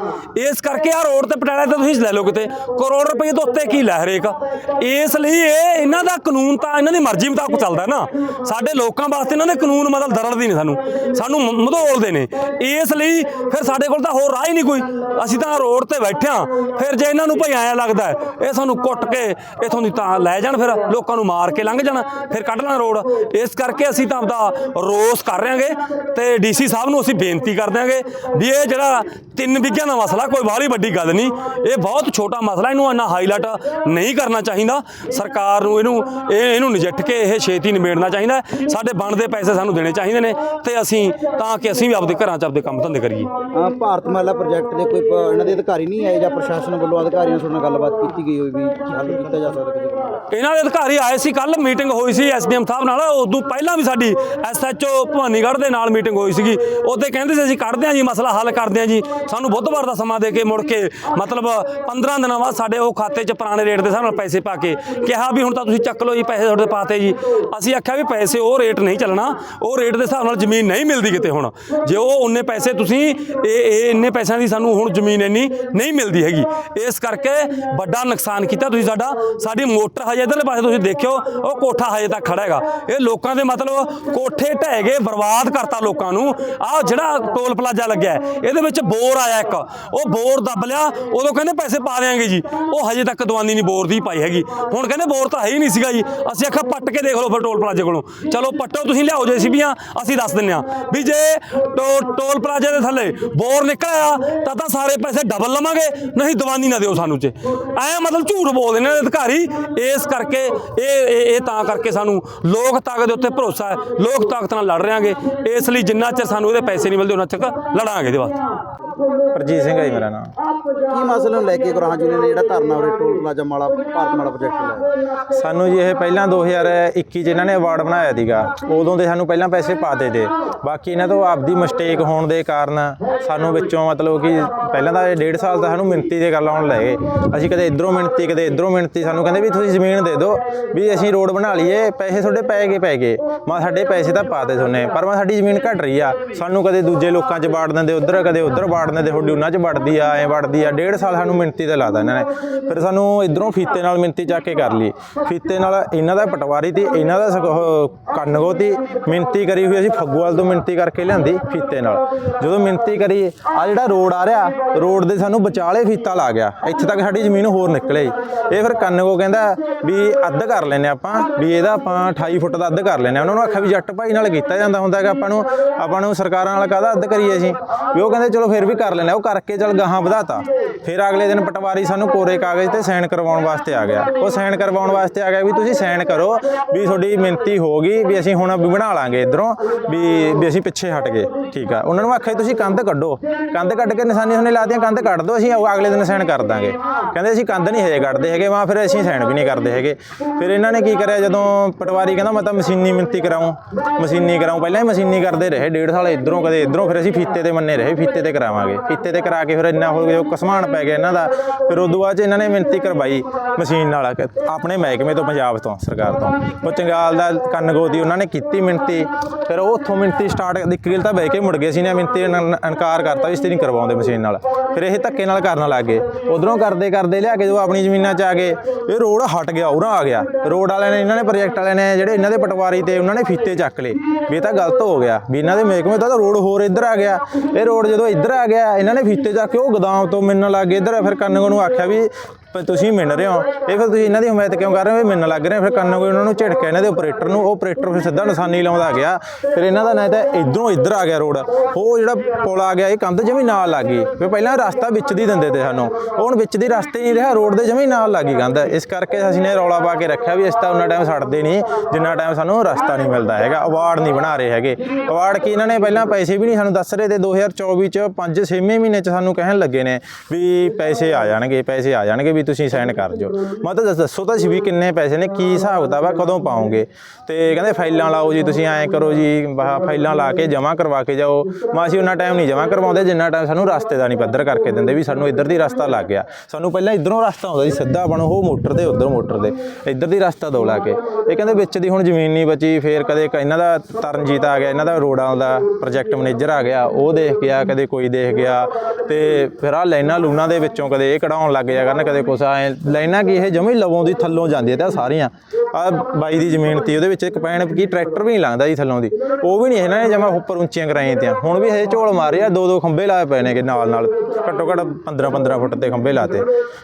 Speaker 4: ਇਸ ਕਰਕੇ ਆ ਰੋਡ ਤੇ ਪਟਿਆਲੇ ਤੇ ਤੁਸੀਂ ਲੈ ਲਓ ਕਿਤੇ ਕਰੋੜ ਰੁਪਏ ਤੋਂ ਉੱਤੇ ਕੀ ਲੈ ਹਰੇਕ। ਇਸ ਲਈ ਇਹ ਇਹਨਾਂ ਦਾ ਕਾਨੂੰਨ ਤਾਂ ਇਹਨਾਂ ਦੀ ਮਰਜ਼ੀ ਮੁਤਾਬਕ ਚੱਲਦਾ ਨਾ। ਸਾਡੇ ਲੋਕਾਂ ਵਾਸਤੇ ਇਹਨਾਂ ਨੇ ਕਾਨੂੰਨ ਮਤਲਬ ਦਰੜਦੀ ਨਹੀਂ ਸਾਨੂੰ। ਸਾਨੂੰ ਮਧੋਲਦੇ ਨੇ। ਇਸ ਲਈ ਫਿਰ ਸਾਡੇ ਕੋਲ ਤਾਂ ਹੋਰ ਰਾਹ ਹੀ ਨਹੀਂ ਕੋਈ। ਅਸੀਂ ਤਾਂ ਰੋਡ ਤੇ ਬੈਠੇ ਹਾਂ। ਫਿਰ ਜੇ ਇਹਨਾਂ ਨੂੰ ਭਈ ਐਂ ਲੱਗਦਾ ਇਹ ਸਾਨੂੰ ਕੁੱਟ ਕੇ ਇਥੋਂ ਦੀ ਤਾਂ ਲੈ ਜਾਣ ਫਿਰ। ਲੋਕਾਂ ਨੂੰ ਮਾਰ ਕੇ ਲੰਘ ਜਾਣਾ, ਫਿਰ ਕੱਢ ਲੈਣਾ ਰੋਡ। ਇਸ ਕਰਕੇ ਅਸੀਂ ਤਾਂ ਆਪਦਾ ਰੋਸ ਕਰ ਰਹੇਗੇ ਤੇ ਡੀਸੀ ਸਾਹਿਬ ਨੂੰ ਅਸੀਂ ਬੇਨਤੀ ਕਰ ਦਿਆਂਗੇ ਵੀ ਇਹ ਜਿਹੜਾ ਤਿੰਨ ਵਿਗਿਆਂ ਦਾ ਮਸਲਾ, ਕੋਈ ਬਾਹਲੀ ਵੱਡੀ ਗੱਲ ਨਹੀਂ। ਇਹ ਬਹੁਤ ਛੋਟਾ ਮਸਲਾ, ਇਹਨੂੰ ਇੰਨਾ ਹਾਈਲਾਈਟ ਨਹੀਂ ਕਰਨਾ ਚਾਹੀਦਾ। ਸਰਕਾਰ ਨੂੰ ਇਹਨੂੰ ਇਹ ਇਹਨੂੰ ਨਜਿੱਠ ਕੇ ਇਹ ਛੇਤੀ ਨਿਬੇੜਨਾ ਚਾਹੀਦਾ। ਸਾਡੇ ਬਣਦੇ ਪੈਸੇ ਸਾਨੂੰ ਦੇਣੇ ਚਾਹੀਦੇ ਨੇ ਤੇ ਅਸੀਂ ਤਾਂ ਕਿ ਅਸੀਂ ਵੀ ਆਪਦੇ ਘਰਾਂ 'ਚ ਆਪਦੇ ਕੰਮ ਧੰਦੇ ਕਰੀਏ।
Speaker 2: ਅ, ਭਾਰਤਮਾਲਾ ਪ੍ਰੋਜੈਕਟ ਦੇ ਕੋਈ ਪ- ਇਹਨਾਂ ਦੇ ਅਧਿਕਾਰੀ ਨਹੀਂ ਆਏ ਜਾਂ ਪ੍ਰਸ਼ਾਸਨ ਵੱਲੋਂ ਅਧਿਕਾਰੀਆਂ ਨਾਲ ਗੱਲਬਾਤ ਕੀਤੀ ਗਈ ਹੋਈ ਵੀ ਹੱਲ ਕੀਤਾ ਜਾ ਸਕਦਾ ਕਿਸੇ ਕੋਲ
Speaker 4: ਇਹਨਾਂ ਦੇ ਅਧਿਕਾਰੀ ਆਏ ਸੀ ਕੱਲ ਮੀਟਿੰਗ ਹੋਈ ਸੀ ਐਸਡੀਐਮ ਸਾਹਿਬ ਨਾਲ। ਉਦੋਂ ਪਹਿਲਾਂ ਵੀ ਸਾਡੀ ਐਸਐਚਓ ਭਵਾਨੀਗੜ੍ਹ ਦੇ ਨਾਲ ਮੀਟਿੰਗ ਹੋਈ ਸੀਗੀ। ਉੱਥੇ ਕਹਿੰਦੇ ਸੀ ਅਸੀਂ ਕੱਢਦੇ ਹਾਂ ਜੀ ਮਸਲਾ ਹੱਲ ਕਰਦੇ ਹਾਂ ਜੀ। ਸਾਨੂੰ ਬੁੱਧਵਾਰ ਦਾ ਸਮਾਂ ਦੇ ਕੇ ਮੁੜ ਕੇ ਮਤਲਬ 15 ਦਿਨਾਂ ਬਾਅਦ ਸਾਡੇ ਉਹ ਖਾਤੇ 'ਚ ਪੁਰਾਣੇ ਰੇਟ ਦੇ ਹਿਸਾਬ ਨਾਲ ਪੈਸੇ ਪਾ ਕੇ ਕਿਹਾ ਵੀ ਹੁਣ ਤਾਂ ਤੁਸੀਂ ਚੱਕ ਲਓ ਜੀ ਪੈਸੇ ਤੁਹਾਡੇ ਪਾਤੇ ਜੀ। ਅਸੀਂ ਆਖਿਆ ਵੀ ਪੈਸੇ ਉਹ ਰੇਟ ਨਹੀਂ ਚੱਲਣਾ ਉਹ ਰੇਟ ਦੇ ਹਿਸਾਬ ਨਾਲ ਜ਼ਮੀਨ ਨਹੀਂ ਮਿਲਦੀ ਕਿਤੇ ਹੁਣ। ਜੇ ਉਹ ਉਹਨੇ ਪੈਸੇ ਤੁਸੀਂ ਇਹ ਇਹ ਇੰਨੇ ਪੈਸਿਆਂ ਦੀ ਸਾਨੂੰ ਹੁਣ ਜ਼ਮੀਨ ਇੰਨੀ ਨਹੀਂ ਮਿਲਦੀ ਹੈਗੀ। ਇਸ ਕਰਕੇ ਵੱਡਾ ਨੁਕਸਾਨ ਕੀਤਾ ਤੁਸੀਂ ਸਾਡਾ। ਸਾਡੀ ਮੋਟਰ ਹਜੇ ਇਧਰਲੇ ਪਾਸੇ ਤੁਸੀਂ ਦੇਖਿਓ ਉਹ ਕੋਠਾ ਹਜੇ ਤੱਕ ਖੜਾ ਹੈਗਾ। ਇਹ ਲੋਕਾਂ ਦੇ ਮਤਲਬ ਕੋਠੇ ਢਹਿ ਗਏ ਬਰਬਾਦ ਕਰਤਾ ਲੋਕਾਂ ਨੂੰ। ਆਹ ਜਿਹੜਾ ਟੋਲ ਪਲਾਜ਼ਾ ਲੱਗਿਆ ਹੈ, ਇਹਦੇ ਵਿੱਚ ਬੋਰ ਆਇਆ ਇੱਕ। ਉਹ ਬੋਰ ਦੱਬ ਲਿਆ ਉਦੋਂ ਕਹਿੰਦੇ ਪੈਸੇ ਪਾ ਦੇਾਂਗੇ ਜੀ। ਉਹ ਹਜੇ ਤੱਕ ਦਵਾਨੀ ਨਹੀਂ ਬੋਰ ਦੀ ਪਾਈ ਹੈਗੀ। ਹੁਣ ਕਹਿੰਦੇ ਬੋਰ ਤਾਂ ਹੈ ਹੀ ਨਹੀਂ ਸੀਗਾ ਜੀ। ਅਸੀਂ ਆਖਿਆ ਪੱਟ ਕੇ ਦੇਖ ਲਓ ਫਿਰ ਟੋਲ ਪਲਾਜ਼ੇ ਕੋਲੋਂ। ਚਲੋ ਪੱਟੋ ਤੁਸੀਂ ਲਿਆਓ ਜੇ ਸੀਬੀਆਂ ਅਸੀਂ ਦੱਸ ਦਿੰਨੇ ਆ। ਵੀ ਜੇ ਟੋ- ਟੋਲ ਪਲਾਜ਼ੇ ਦੇ ਥੱਲੇ ਬੋਰ ਨਿਕਲਿਆ ਤਾਂ ਤਾਂ ਸਾਰੇ ਪੈਸੇ ਡਬਲ ਲਵਾਂਗੇ ਨਹੀਂ ਦਵਾਨੀ ਨਾ ਦਿਓ ਸਾਨੂੰ ਚ। ਐ ਮਤਲਬ ਝੂਠ ਬੋਲਦੇ ਨੇ ਅਧਿਕਾਰੀ। ਇਸ ਕਰਕੇ ਇਹ ਇਹ ਇਹ ਤਾਂ ਕਰਕੇ ਸਾਨੂੰ ਲੋਕ ਤਾਕਤ ਦੇ ਉੱਤੇ ਭਰੋਸਾ ਹੈ। ਲੋਕ ਤਾਕਤ ਨਾਲ ਲੜ ਰਹਾਂਗੇ। ਇਸ ਲਈ ਜਿੰਨਾ ਚਿਰ ਸਾਨੂੰ ਇਹਦੇ ਪੈਸੇ ਨਹੀਂ ਮਿਲਦੇ ਉਹਨਾਂ ਚਿਰ ਲੜਾਂਗੇ ਇਹਦੇ ਵਾਸਤੇ
Speaker 5: ਪ੍ਰਜੀਤ ਸਿੰਘ ਹੈ ਜੀ ਮੇਰਾ ਨਾਮ।
Speaker 2: ਕੀ ਮਸਲੇ ਨੂੰ ਲੈ ਕੇ ਗ੍ਰਾਹਾਂ ਜੀ ਨੇ ਜਿਹੜਾ ਧਰਨਾ ਉਰੇ ਟੋਲ ਪਲਾਜ਼ਾ ਮਾਲਾ ਭਾਰਤਮਾਲਾ ਪ੍ਰੋਜੈਕਟ ਲਾਇਆ।
Speaker 5: ਸਾਨੂੰ ਜੀ ਇਹ ਪਹਿਲਾਂ 2021 ਚ ਇਹਨਾਂ ਨੇ ਅਵਾਰਡ ਬਣਾਇਆ ਸੀਗਾ। ਉਦੋਂ ਦੇ ਸਾਨੂੰ ਪਹਿਲਾਂ ਪੈਸੇ ਪਾਤੇ ਤੇ। ਬਾਕੀ ਇਹਨਾਂ ਤੋਂ ਆਪਦੀ ਮਿਸਟੇਕ ਹੋਣ ਦੇ ਕਾਰਨ ਸਾਨੂੰ ਵਿੱਚੋਂ ਮਤਲਬ ਕਿ ਪਹਿਲਾਂ ਤਾਂ ਇਹ ਡੇਢ ਸਾਲ ਤਾਂ ਸਾਨੂੰ ਮਿੰਤੀ ਦੇ ਗੱਲ ਆਉਣ ਲੱਗੇ ਅਸੀਂ ਕਦੇ ਇਧਰੋਂ ਮਿੰਤੀ ਕਦੇ ਇਧਰੋਂ ਮਿੰਤੀ। ਸਾਨੂੰ ਕਹਿੰਦੇ ਵੀ ਤੁਸੀਂ ਜ਼ਮੀਨ ਦੇ ਦਿਓ ਵੀ ਅਸੀਂ ਰੋਡ ਬਣਾ ਲਈਏ ਪੈਸੇ ਤੁਹਾਡੇ ਪੈ ਗਏ ਪੈ ਗਏ। ਮਾ ਸਾਡੇ ਪੈਸੇ ਤਾਂ ਪਾਤੇ ਤੁਹਾਨੇ ਪਰ ਮੈਂ ਸਾਡੀ ਜ਼ਮੀਨ ਘਟ ਰਹੀ ਆ। ਸਾਨੂੰ ਕਦੇ ਦੂਜੇ ਲੋਕਾਂ 'ਚ ਬਾੜ ਦਿੰਦੇ ਉਧਰ ਕਦੇ ਉਧਰ ਬਾੜ ਦਿੰਦੇ ਤੁਹਾਡੀ ਉਹਨਾਂ 'ਚ ਵੜਦੀ ਆ ਐ ਵੜਦੀ ਆ। ਡੇਢ ਸਾਲ ਸਾਨੂੰ ਮਿੰਤੀ ਤੇ ਲਾਦਾ ਇਹਨਾਂ ਨੇ। ਫਿਰ ਸਾਨੂੰ ਇਧਰੋਂ ਫੀਤੇ ਨਾਲ ਮਿੰਤੀ ਚੱਕ ਕੇ ਕਰ ਲਈ। ਫੀਤੇ ਨਾਲ ਇਹਨਾਂ ਦਾ ਪਟਵਾਰੀ ਤੇ ਇਹਨਾਂ ਦਾ ਸਗੋਂ ਕੰਨਗੋ ਤੀ ਮਿੰਤੀ ਕਰੀ ਹੋਈ ਅਸੀਂ ਫੱਗੂਵਾਲ ਤੋਂ ਮਿੰਤੀ ਕਰਕੇ ਲਿਆਂਦੀ ਫੀਤੇ ਨਾਲ। ਜਦੋਂ ਮਿੰਤੀ ਕਰੀ ਆ ਜਿਹੜਾ ਰੋਡ ਆ ਰਿਹਾ, ਰੋਡ ਦੇ ਸਾਨੂੰ ਵਿਚਾਲੇ ਫੀਤਾ ਲਾ ਗਿਆ। ਇੱਥੇ ਤੱਕ ਸਾਡੀ ਜ਼ਮੀਨ ਹੋਰ ਨਿਕਲੇ। ਇਹ ਫਿਰ ਕੰਨਗੋ ਕਹਿੰਦਾ ਵੀ ਅੱਧ ਕਰ ਲੈਨੇ ਆਪਾਂ, ਵੀ ਇਹਦਾ ਆਪਾਂ 28 ਫੁੱਟ ਦਾ ਅੱਧ ਕਰ ਲੈਨੇ ਉਹਨਾਂ ਨੂੰ ਆਖਿਆ ਵੀ ਜੱਟ ਭਾਈ ਨਾਲ ਕੀਤਾ ਜਾਂਦਾ ਹੁੰਦਾ ਹੈਗਾ, ਆਪਾਂ ਨੂੰ ਆਪਾਂ ਨੂੰ ਸਰਕਾਰਾਂ ਨਾਲ ਕਾਹਦਾ ਅੱਧ ਕਰੀਏ ਅਸੀਂ? ਵੀ ਉਹ ਕਹਿੰਦੇ ਚਲੋ ਫਿਰ ਵੀ ਕਰ ਲੈਨੇ ਉਹ ਕਰਕੇ ਚਲ ਗਾਹਾਂ ਵਧਾਤਾ। ਫਿਰ ਅਗਲੇ ਦਿਨ ਪਟਵਾਰੀ ਸਾਨੂੰ ਕੋਰੇ ਕਾਗਜ਼ ਤੇ ਸਾਈਨ ਕਰਵਾਉਣ ਵਾਸਤੇ ਆ ਗਿਆ। ਉਹ ਸਾਈਨ ਕਰਵਾਉਣ ਵਾਸਤੇ ਆ ਗਿਆ ਵੀ ਤੁਸੀਂ ਸਾਈਨ ਕਰੋ ਵੀ ਤੁਹਾਡੀ ਮਿਹਨਤੀ ਹੋ ਗਈ ਵੀ ਅਸੀਂ ਹੁਣ ਬਣਾ ਲਾਂਗੇ ਇਧਰੋਂ ਵੀ ਵੀ ਅਸੀਂ ਪਿੱਛੇ ਹਟ ਗਏ। ਠੀਕ ਆ। ਉਹਨਾਂ ਨੂੰ ਆਖਿਆ ਤੁਸੀਂ ਕੰਧ ਕੱਢੋ। ਕੰਧ ਕੱਢ ਕੇ ਨਿਸ਼ਾਨੀ ਉਹਨੇ ਲਾਤੀਆਂ, ਕੰਧ ਕੱਢ ਦਿਓ ਅਸੀਂ ਅਗਲੇ ਦਿਨ ਸਾਈਨ ਕਰ ਦਾਂਗੇ। ਕਹਿੰਦੇ ਅਸੀਂ ਕੰਧ ਨਹੀਂ ਹਜੇ ਕੱਢਦੇ ਹੈਗੇ, ਮਾਂ ਫਿਰ ਅਸੀਂ ਸਾਈਨ ਵੀ ਨਹੀਂ ਕਰਦੇ ਹੈਗੇ। ਫਿਰ ਇਹਨਾਂ ਨੇ ਕੀ ਕਰਿਆ, ਜਦੋਂ ਪਟਵਾਰੀ ਕਹਿੰਦਾ ਮੈਂ ਤਾਂ ਮਸ਼ੀਨੀ ਮਿੰਤੀ ਕਰਾਉਂ ਮਸ਼ੀਨੀ ਕਰਾਉਂ ਪਹਿਲਾਂ ਹੀ ਮਸ਼ੀਨੀ ਕਰਦੇ ਰਹੇ, ਡੇਢ ਸਾਲ ਇਧਰੋਂ ਕਦੇ ਇਧਰੋਂ, ਫਿਰ ਅਸੀਂ ਫੀਤੇ ਤੇ ਮੰਨੇ ਰਹੇ, ਫੀਤੇ ਤੇ ਕਰਾਵਾਂਗੇ। ਫੀਤੇ ਤੇ ਕਰਾ ਕੇ ਫਿਰ ਇੰਨਾ ਹੋ ਗਿਆ ਕਸਮਾਨ ਪੈ ਗਿਆ ਇਹਨਾਂ ਦਾ। ਫਿਰ ਉਦੋਂ ਬਾਅਦ ਚ ਇਹਨਾਂ ਨੇ ਮਿੰਤੀ ਕਰਵਾਈ। ਮਸ਼ੀਨ ਨਾਲ ਆਪਣੇ ਮਹਿਕਮੇ ਤੋਂ, ਪੰਜਾਬ ਤੋਂ, ਸਰਕਾਰ ਤੋਂ। ਉਹ ਚੰਗਾਲ ਦਾ ਕੰਨਗੋ ਦੀ ਉਹਨਾਂ ਨੇ ਕੀਤੀ ਮਿੰਤੀ ਫਿਰ ਉਹ ਉੱਥੋਂ ਮਿੰਤੀ ਸਟਾਰਟ ਇੱਕ ਗਿਲ ਤਾਂ ਬਹਿ ਕੇ ਮੁੜ ਗਏ ਸੀ ਨੇ ਮਿੰਤੀ ਇਨਕਾਰ ਕਰਤਾ ਵੀ ਇਸ ਤੇ ਨਹੀਂ ਕਰਵਾਉਂਦੇ ਮਸ਼ੀਨ ਨਾਲ। ਫਿਰ ਇਹ ਧੱਕੇ ਨਾਲ ਕਰਨ ਲੱਗ ਗਏ। ਉਧਰੋਂ ਕਰਦੇ ਕਰਦੇ ਲਿਆ ਕੇ ਜਦੋਂ ਆਪਣੀ ਜ਼ਮੀਨਾਂ 'ਚ ਆ ਗਏ। ਇਹ ਰੋਡ ਹਟ ਗਿਆ, ਉਰਾਂ ਆ ਗਿਆ। ਰੋਡ ਵਾਲਿਆਂ ਨੇ, ਇਹਨਾਂ ਨੇ ਪ੍ਰੋਜੈਕਟ ਵਾਲਿਆਂ ਨੇ ਜਿਹੜੇ ਇਹਨਾਂ ਦੇ ਪਟਵਾਰੀ ਤੇ ਉਹਨਾਂ ਨੇ ਫੀਤੇ ਚੱਕ ਲਏ। ਵੀ ਇਹ ਤਾਂ ਗਲਤ ਹੋ ਗਿਆ। ਵੀ ਇਹਨਾਂ ਦੇ ਮਹਿਕਮੇ ਦਾ ਤਾਂ ਰੋਡ ਹੋਰ ਇੱਧਰ ਆ ਗਿਆ। ਇਹ ਰੋਡ ਜਦੋਂ ਇੱਧਰ ਆ ਗਿਆ, ਇਹਨਾਂ ਨੇ ਫੀਤੇ ਚੱਕ ਕੇ ਉਹ ਗੋਦਾਮ ਤੋਂ ਮਿਲਣ ਲੱਗ ਗਏ। ਇੱਧਰ ਫਿਰ ਕੰਨਗੋ ਨੂੰ ਆਖਿਆ ਵੀ ਪਰ ਤੁਸੀਂ ਮਿਲ ਰਹੇ ਹੋ। ਇਹ ਫਿਰ ਤੁਸੀਂ ਇਹਨਾਂ ਦੀ ਹਮਾਇਤ ਕਿਉਂ ਕਰ ਰਹੇ ਹੋ? ਵੀ ਮਿਲਣ ਲੱਗ ਰਹੇ ਹੋ? ਫਿਰ ਕੰਨ ਕੋਈ ਉਹਨਾਂ ਨੂੰ ਝਿੜਕਿਆ ਇਹਨਾਂ ਦੇ ਆਪਰੇਟਰ ਨੂੰ। ਉਹ ਆਪਰੇਟਰ ਫਿਰ ਸਿੱਧਾ ਨਿਸ਼ਾਨੀ ਲਾਉਂਦਾ ਗਿਆ। ਫਿਰ ਇਹਨਾਂ ਦਾ ਨਾ ਤਾਂ ਇਧਰੋਂ ਇੱਧਰ ਆ ਗਿਆ ਰੋਡ। ਉਹ ਜਿਹੜਾ ਪੁਲ ਆ ਗਿਆ, ਇਹ ਕੰਧ ਜਮੀ ਨਾਲ ਲੱਗ ਗਈ। ਫਿਰ ਪਹਿਲਾਂ ਰਸਤਾ ਵਿੱਚ ਦੀ ਦਿੰਦੇ ਤੇ ਸਾਨੂੰ। ਉਹ ਹੁਣ ਵਿੱਚ ਦੀ ਰਸਤੇ ਨਹੀਂ ਰਿਹਾ, ਰੋਡ ਦੇ ਜਮੀ ਨਾਲ ਲੱਗ ਗਈ ਕੰਧ। ਇਸ ਕਰਕੇ ਅਸੀਂ ਨੇ ਰੌਲਾ ਪਾ ਕੇ ਰੱਖਿਆ ਵੀ ਇਸ ਤਾਂ ਉਹਨਾਂ ਟਾਈਮ ਛੱਡਦੇ ਨਹੀਂ। ਜਿੰਨਾ ਟਾਈਮ ਸਾਨੂੰ ਰਸਤਾ ਨਹੀਂ ਮਿਲਦਾ ਹੈਗਾ। ਅਵਾਰਡ ਨਹੀਂ ਬਣਾ ਰਹੇ ਹੈਗੇ। ਅਵਾਰਡ ਕੀ ਇਹਨਾਂ ਨੇ ਪਹਿਲਾਂ ਪੈਸੇ ਵੀ ਨਹੀਂ ਸਾਨੂੰ ਦੱਸ ਰਹੇ ਤੇ 2024 ਚ 5 6ਵੇਂ ਮਹੀਨੇ ਚ ਸਾਨੂੰ ਕਹਿਣ ਲੱਗੇ ਨੇ ਵੀ ਪੈਸੇ ਆ ਜਾਣਗੇ, ਪੈਸੇ ਆ ਜਾਣਗੇ ਵੀ ਤੁਸੀਂ ਸਾਈਨ ਕਰ ਜਿਓ ਮੈਂ ਤਾਂ ਦੱਸ- ਦੱਸੋ ਤਾਂ ਸੀ ਵੀ ਕਿੰਨੇ ਪੈਸੇ ਨੇ, ਕੀ ਹਿਸਾਬ ਕਿਤਾਬ ਆ, ਕਦੋਂ ਪਾਉਂਗੇ ਤੇ ਕਹਿੰਦੇ ਫਾਈਲਾਂ ਲਾਓ ਜੀ, ਤੁਸੀਂ ਐਂ ਕਰੋ ਜੀ ਆਹ ਫਾਈਲਾਂ ਲਾ ਕੇ ਜਮ੍ਹਾਂ ਕਰਵਾ ਕੇ ਜਾਓ। ਮੈਂ ਅਸੀਂ ਉਹਨਾਂ ਟਾਈਮ ਨਹੀਂ ਜਮ੍ਹਾਂ ਕਰਵਾਉਂਦੇ, ਜਿੰਨਾ ਟਾਈਮ ਸਾਨੂੰ ਰਸਤੇ ਦਾ ਨਹੀਂ ਪੱਧਰ ਕਰਕੇ ਦਿੰਦੇ ਵੀ ਸਾਨੂੰ ਇੱਧਰ ਦੀ ਰਸਤਾ ਲੱਗ ਗਿਆ। ਸਾਨੂੰ ਪਹਿਲਾਂ ਇੱਧਰੋਂ ਰਸਤਾ ਆਉਂਦਾ ਜੀ ਸਿੱਧਾ ਬਣੋ, ਉਹ ਮੋਟਰ ਦੇ ਉੱਧਰ ਮੋਟਰ ਦੇ ਇੱਧਰ ਦੀ ਰਸਤਾ ਦੋ ਲਾ ਕੇ। ਇਹ ਕਹਿੰਦੇ ਵਿੱਚ ਦੀ ਹੁਣ ਜ਼ਮੀਨ ਨਹੀਂ ਬਚੀ, ਫੇਰ ਕਦੇ ਕ- ਇਹਨਾਂ ਦਾ ਤਰਨਜੀਤ ਆ ਗਿਆ, ਇਹਨਾਂ ਦਾ ਰੋਡਾਂ ਦਾ ਪ੍ਰੋਜੈਕਟ ਮੈਨੇਜਰ ਆ ਗਿਆ, ਉਹ ਦੇਖ ਗਿਆ, ਕਦੇ ਕੋਈ ਦੇਖ ਗਿਆ। ਤੇ ਫਿਰ ਆ ਲਾਈਨਾਂ ਲੂਨਾਂ ਦੇ ਵਿੱਚੋਂ ਕਦੇ ਇਹ ਕਢਾਉਣ ਲੱਗ ਜਾ ਕਰਨ, ਕਦੇ ਕੁਛ ਐ ਲਾਈਨਾਂ ਕੀ ਇਹ ਜਮੀ ਲਵੋਂ ਦੀ ਥੱਲੋਂ ਜਾਂਦੀਆਂ ਤੇ ਸਾਰੀਆਂ। ਆ ਬਾਈ ਦੀ ਜ਼ਮੀਨ ਤੀ, ਉਹਦੇ ਵਿੱਚ ਇੱਕ ਪੈਣ ਕੀ ਟਰੈਕਟਰ ਵੀ ਨਹੀਂ ਲੰਘਦਾ ਜੀ ਥੱਲੋਂ ਦੀ। ਉਹ ਵੀ ਨਹੀਂ ਇਹਨਾਂ ਨੇ ਜਮਾ ਉੱਪਰ ਉੱਚੀਆਂ ਕਰਾਈਆਂ ਤੀਆਂ। ਹੁਣ ਵੀ ਹਜੇ ਝੋਲ ਮਾਰੇ ਆ ਦੋ ਦੋ ਖੰਭੇ ਲਾਏ ਪਏ ਨੇਗੇ ਨਾਲ ਨਾਲ। ਘੱਟੋ ਘੱਟ 15 15 ਫੁੱਟ ਤੇ ਖੰਭੇ ਲਾਤੇ।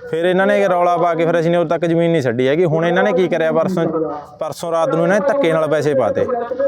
Speaker 5: ਫਿਰ ਇਹਨਾਂ ਨੇ ਰੌਲਾ ਪਾ ਕੇ ਫਿਰ ਅਸੀਂ ਨੇ ਉਦੋਂ ਤੱਕ ਜ਼ਮੀਨ ਨਹੀਂ ਛੱਡੀ ਹੈਗੀ। ਹੁਣ ਇਹਨਾਂ ਨੇ ਕੀ ਕਰਿਆ, ਪਰਸੋਂ ਪਰਸੋਂ ਰਾਤ ਨੂੰ ਇਹਨਾਂ ਨੇ ਧੱਕੇ ਨਾਲ ਪੈਸੇ ਪਾਤੇ।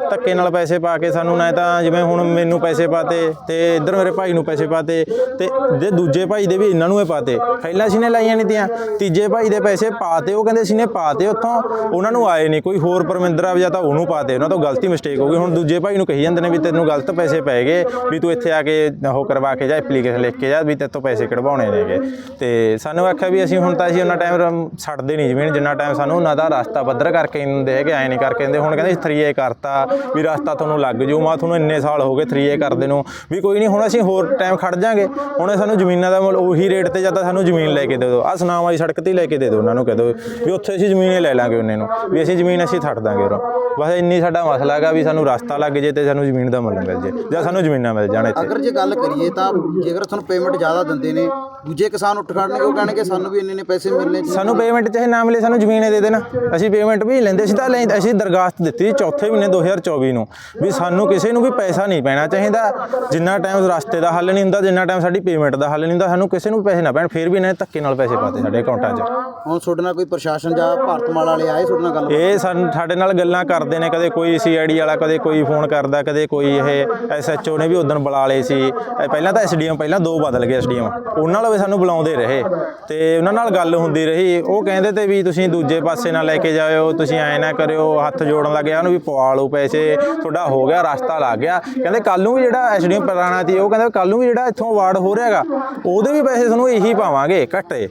Speaker 5: ਧੱਕੇ ਨਾਲ ਪੈਸੇ ਪਾ ਕੇ ਸਾਨੂੰ ਨਾ ਤਾਂ ਜਿਵੇਂ ਹੁਣ ਮੈਨੂੰ ਪੈਸੇ ਪਾਤੇ ਤੇ ਇੱਧਰ ਮੇਰੇ ਭਾਈ ਨੂੰ ਪੈਸੇ ਪਾਤੇ ਤੇ ਜੇ ਦੂਜੇ ਭਾਈ ਦੇ ਵੀ ਇਹਨਾਂ ਨੂੰ ਇਹ ਪਾਤੇ। ਪਹਿਲਾਂ ਸੀ ਨੇ ਲਾਈਆਂ ਨਹੀਂ ਤੀਆਂ। ਤੀਜੇ ਭਾਈ ਦੇ ਪੈਸੇ ਪਾਤੇ, ਉਹ ਕਹਿੰਦੇ ਸੀ ਨੇ ਪਾਤੇ ਉੱਥੋਂ। ਉਹਨਾਂ ਨੂੰ ਆਏ ਨਹੀਂ, ਕੋਈ ਹੋਰ ਪਰਮਿੰਦਰ ਆ ਜਾਂ ਤਾਂ ਉਹਨੂੰ ਪਾਤੇ ਉਹਨਾਂ ਤੋਂ ਗਲਤੀ ਮਿਸਟੇਕ ਹੋ ਗਈ। ਹੁਣ ਦੂਜੇ ਭਾਈ ਨੂੰ ਕਹੀ ਜਾਂਦੇ ਨੇ ਵੀ ਤੈਨੂੰ ਗਲਤ ਪੈਸੇ ਪੈ ਗਏ, ਵੀ ਤੂੰ ਇੱਥੇ ਆ ਕੇ ਉਹ ਕਰਵਾ ਕੇ ਜਾ ਐਪਲੀਕੇਸ਼ਨ ਲਿਖ ਕੇ ਜਾ, ਵੀ ਤੇਰੇ ਤੋਂ ਪੈਸੇ ਕਢਵਾਉਣੇ ਨੇਗੇ ਤੇ ਸਾਨੂੰ ਆਖਿਆ ਵੀ ਅਸੀਂ ਹੁਣ ਤਾਂ ਅਸੀਂ ਉਹਨਾਂ ਟਾਈਮ ਛੱਡਦੇ ਨਹੀਂ ਜ਼ਮੀਨ, ਜਿੰਨਾ ਟਾਈਮ ਸਾਨੂੰ ਉਹਨਾਂ ਦਾ ਰਸਤਾ ਪੱਧਰ ਕਰਕੇ ਨਹੀਂ ਦਿੰਦੇ ਹੈਗੇ, ਐ ਨਹੀਂ ਕਰਕੇ ਦਿੰਦੇ ਹੁਣ ਕਹਿੰਦੇ 3A ਕਰਤਾ, ਵੀ ਰਸਤਾ ਤੁਹਾਨੂੰ ਲੱਗ ਜੂ, ਮਾ ਤੁਹਾਨੂੰ ਇੰਨੇ ਸਾਲ ਹੋ ਗਏ 3A ਕਰਦੇ ਨੂੰ, ਵੀ ਕੋਈ ਨਹੀਂ, ਹੁਣ ਅਸੀਂ ਹੋਰ ਟਾਈਮ ਖੜ ਜਾਾਂਗੇ। ਹੁਣ ਸਾਨੂੰ ਜ਼ਮੀਨਾਂ ਦਾ ਮੁੱਲ ਉਹੀ ਰੇਟ ਤੇ ਜਾਂ ਤਾਂ ਸਾਨੂੰ ਜ਼ਮੀਨ ਲੈ ਕੇ ਦੇ ਦਿਓ। ਆ ਸੁਨਾਮ ਵਾਲੀ ਸੜਕ ਤੇ ਲੈ ਕੇ ਦੇ ਦਿਓ ਉਹਨਾਂ ਨੂੰ, ਕਹਿ ਦਿਓ ਵੀ ਉੱਥੇ ਅਸੀਂ ਜ਼ਮੀਨ ਹੀ ਲੈ ਲਾਂਗੇ ਉਹਨੇ ਨੂੰ। ਵੀ ਅਸੀਂ ਜ਼ਮੀਨ ਅਸੀਂ ਛੱਡ ਦਾਂਗੇ ਉਰੋਂ। ਬਸ ਇੰਨੀ ਸਾਡਾ ਮਸਲਾ ਹੈਗਾ ਵੀ ਸਾਨੂੰ ਰਸਤਾ ਲੱਗ ਜੇ ਤੇ ਸਾਨੂੰ ਜ਼ਮੀਨ ਦਾ ਮੁੱਲ ਮਿਲ ਜੇ ਜਾਂ ਸਾਨੂੰ ਜ਼ਮੀਨਾਂ ਮਿਲ ਜਾਣ ਇੱਥੇ।
Speaker 2: ਅਗਰ ਜੇ ਗੱਲ ਕਰੀਏ ਤਾਂ ਜੇਕਰ ਤੁਹਾਨੂੰ ਪੇਮੈਂਟ ਜ਼ਿਆਦਾ ਦਿੰਦੇ ਨੇ ਦੂਜੇ ਕਿਸਾਨ ਉੱਠ ਖੜਨਗੇ ਉਹ ਕਹਿਣਗੇ ਸਾਨੂੰ ਵੀ ਇੰਨੇ ਨੇ ਪੈਸੇ ਮਿਲਨੇ ਚਾਹੀਦੇ।
Speaker 5: ਸਾਨੂੰ ਪੇਮੈਂਟ ਚਾਹੇ ਨਾ ਮਿਲੇ ਸਾਨੂੰ ਜ਼ਮੀਨ ਦੇ ਦੇਣਾ। ਅਸੀਂ ਪੇਮੈਂਟ ਵੀ ਲੈਂਦੇ ਸੀ ਤਾਂ ਅਸੀਂ ਦਰਗਾਸਤ ਦਿੱਤੀ ਚੌਥੇ ਮਹੀਨੇ 2024 ਨੂੰ ਵੀ ਸਾਨੂੰ ਕਿਸੇ ਨੂੰ ਵੀ ਪੈਸਾ ਨਹੀਂ ਪੈਣਾ ਚਾਹੀਦਾ। ਜਿੰਨਾ ਟਾਈਮ ਰਸਤੇ ਦਾ ਹੱਲ ਨਹੀਂ ਹੁੰਦਾ ਜਿੰਨਾ ਟਾਈਮ ਸਾਡੀ ਪੇਮੈਂਟ ਦਾ ਹੱਲ ਨਹੀਂ ਹੁੰਦਾ ਸਾਨੂੰ ਕਿਸੇ ਨੂੰ ਪੈਸੇ ਨਾ ਪੈਣ ਫਿਰ ਵੀ ਇਹਨਾਂ ਨੇ ਧੱਕੇ ਨਾਲ ਪੈਸੇ ਪਾਤੇ ਸਾਡੇ ਅਕਾਊਂਟਾਂ 'ਚ।
Speaker 2: ਹੁਣ ਤੁਹਾਡੇ ਨਾਲ ਕੋਈ ਪ੍ਰਸ਼ਾਸਨ ਜਾਂ ਭਾਰਤਮਾਲ ਵਾਲੇ ਆਏ ਤੁਹਾਡੇ ਨਾਲ ਗੱਲ
Speaker 5: ਇਹ ਸਾਨੂੰ ਸਾਡੇ ਨਾਲ ਗੱਲਾਂ ਕਰਦੇ ਨੇ, ਕਦੇ ਕੋਈ ਸੀਆਈਡੀ ਵਾਲਾ, ਕਦੇ ਕੋਈ ਫੋਨ ਕਰਦਾ, ਕਦੇ ਕੋਈ ਇਹ ਐਸਐਚਓ ਨੇ ਵੀ ਉਦੋਂ ਬੁਲਾ ਲਏ ਸੀ। ਪਹਿਲਾਂ ਤਾਂ ਐਸਡੀਐਮ ਪਹਿਲਾਂ ਦੋ ਬਦਲ ਗਏ ਐਸਡੀਐਮ ਉਹਨਾਂ ਨਾਲ ਵੀ ਸਾਨੂੰ ਬੁਲਾਉਂਦੇ ਰਹੇ। ਤੇ ਉਹਨਾਂ ਨਾਲ ਗੱਲ ਹੁੰਦੀ ਰਹੀ। ਉਹ ਕਹਿੰਦੇ ਤੇ ਵੀ ਤੁਸੀਂ ਦੂਜੇ ਪਾਸੇ ਨਾਲ ਲੈ ਕੇ ਜਾਇਓ, ਤੁਸੀਂ ਐ ਨਾ ਕਰਿਓ, ਹੱਥ ਜੋੜਨ ਲੱਗਿਆ ਉਹਨੂੰ ਵੀ ਪਵਾ ਲਓ ਪੈਸੇ, ਤੁਹਾਡਾ ਹੋ ਗਿਆ, ਰਸਤਾ ਲੱਗ ਗਿਆ। ਕਹਿੰਦੇ ਕੱਲ ਨੂੰ ਵੀ ਜਿਹੜਾ ਐਸਡੀਐਮ ਪੁਰਾਣਾ ਸੀ, ਉਹ ਕਹਿੰਦੇ ਕੱਲ ਨੂੰ ਵੀ ਜਿਹੜਾ ਇੱਥੋਂ ਅਵਾਰਡ ਹੋ ਰਿਹਾਗਾ ਉਹਦੇ ਵੀ ਪੈਸੇ ਤੁਹਾਨੂੰ ਇਹੀ ਪਾਵਾਂਗੇ, ਘੱਟੇ।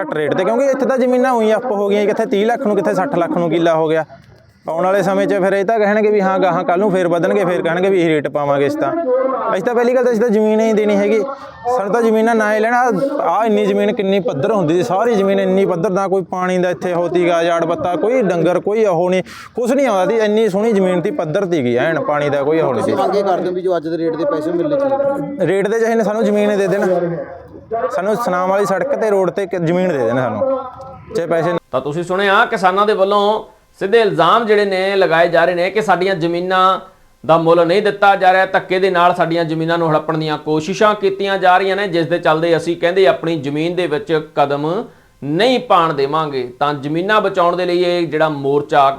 Speaker 5: ਘੱਟ ਰੇਟ ਤੇ ਕਿਉਂਕਿ ਇੱਥੇ ਤਾਂ ਜ਼ਮੀਨਾਂ ਉਹੀ ਅੱਪ ਹੋ ਗਈਆਂ ਕਿੱਥੇ 30 ਲੱਖ ਨੂੰ ਕਿੱਥੇ 60 ਲੱਖ ਨੂੰ ਕਿੱਲਾ ਹੋ ਗਿਆ। ਆਉਣ ਵਾਲੇ ਸਮੇਂ 'ਚ ਫਿਰ ਇਹ ਤਾਂ ਕਹਿਣਗੇ ਵੀ ਹਾਂ ਗਾਹਾਂ ਕੱਲ ਨੂੰ ਫੇਰ ਵਧਣਗੇ ਫੇਰ ਕਹਿਣਗੇ ਵੀ ਇਹ ਰੇਟ ਪਾਵਾਂਗੇ ਇਸ ਤਾਂ। ਅਸੀਂ ਤਾਂ ਪਹਿਲੀ ਗੱਲ ਤਾਂ ਅਸੀਂ ਤਾਂ ਜ਼ਮੀਨ ਹੀ ਦੇਣੀ ਹੈਗੀ। ਸਾਨੂੰ ਤਾਂ ਜ਼ਮੀਨਾਂ ਨਾ ਹੀ ਲੈਣਾ। ਆ ਇੰਨੀ ਜ਼ਮੀਨ ਕਿੰਨੀ ਪੱਧਰ ਹੁੰਦੀ ਸੀ। ਸਾਰੀ ਜ਼ਮੀਨ ਇੰਨੀ ਪੱਧਰ ਨਾ ਕੋਈ ਪਾਣੀ ਦਾ ਇੱਥੇ ਹੋਤੀਗਾ ਜਾੜ ਬੱਤਾ ਕੋਈ ਡੰਗਰ ਕੋਈ ਉਹ ਨਹੀਂ। ਕੁਝ ਨਹੀਂ ਆਉਂਦਾ ਸੀ। ਇੰਨੀ ਸੋਹਣੀ ਜ਼ਮੀਨ ਤੀ ਪੱਧਰ ਤੀਗੀ ਐਨ ਪਾਣੀ ਦਾ ਕੋਈ ਉਹ ਨਹੀਂ ਸੀ।
Speaker 2: ਮੰਗੇ ਕਰਦੇ ਹੋ ਵੀ ਜੋ ਅੱਜ ਦੇ ਰੇਟ ਦੇ ਪੈਸੇ ਮਿਲਣੇ ਚਾਹੀਦੇ।
Speaker 5: ਰੇਟ ਦੇ ਚਾਹੇ ਨੇ ਸਾਨੂੰ ਜ਼ਮੀਨ ਦੇ ਦੇਣ। ਸਾਨੂੰ ਸੁਨਾਮ ਵਾਲੀ ਸੜਕ ਤੇ ਰੋਡ ਤੇ ਜ਼ਮੀਨ ਦੇ ਦੇਣ ਸਾਨੂੰ। ਚਾਹੇ ਪੈਸੇ
Speaker 1: ਤਾਂ ਤੁਸੀਂ ਸੁਣਿਆ, ਕਿਸਾਨਾਂ ਦੇ ਵੱਲੋਂ ਸਿੱਧੇ ਇਲਜ਼ਾਮ ਜਿਹੜੇ ਨੇ ਲਗਾਏ ਜਾ ਰਹੇ ਨੇ ਕਿ ਸਾਡੀਆਂ ਜ਼ਮੀਨਾਂ ਦਾ ਮੁੱਲ ਨਹੀਂ ਦਿੱਤਾ ਜਾ ਰਿਹਾ। ਧੱਕੇ ਦੇ ਨਾਲ ਸਾਡੀਆਂ ਜ਼ਮੀਨਾਂ ਨੂੰ ਹੜੱਪਣ ਦੀਆਂ ਕੋਸ਼ਿਸ਼ਾਂ ਕੀਤੀਆਂ ਜਾ ਰਹੀਆਂ ਨੇ, ਜਿਸ ਦੇ ਚੱਲਦੇ ਅਸੀਂ ਕਹਿੰਦੇ ਆਪਣੀ ਜ਼ਮੀਨ ਦੇ ਵਿੱਚ ਕਦਮ ਨਹੀਂ ਪਾਣ ਦੇਵਾਂਗੇ। ਤਾਂ ਜ਼ਮੀਨਾਂ ਬਚਾਉਣ ਦੇ ਲਈ ਇਹ ਜਿਹੜਾ ਮੋਰਚਾ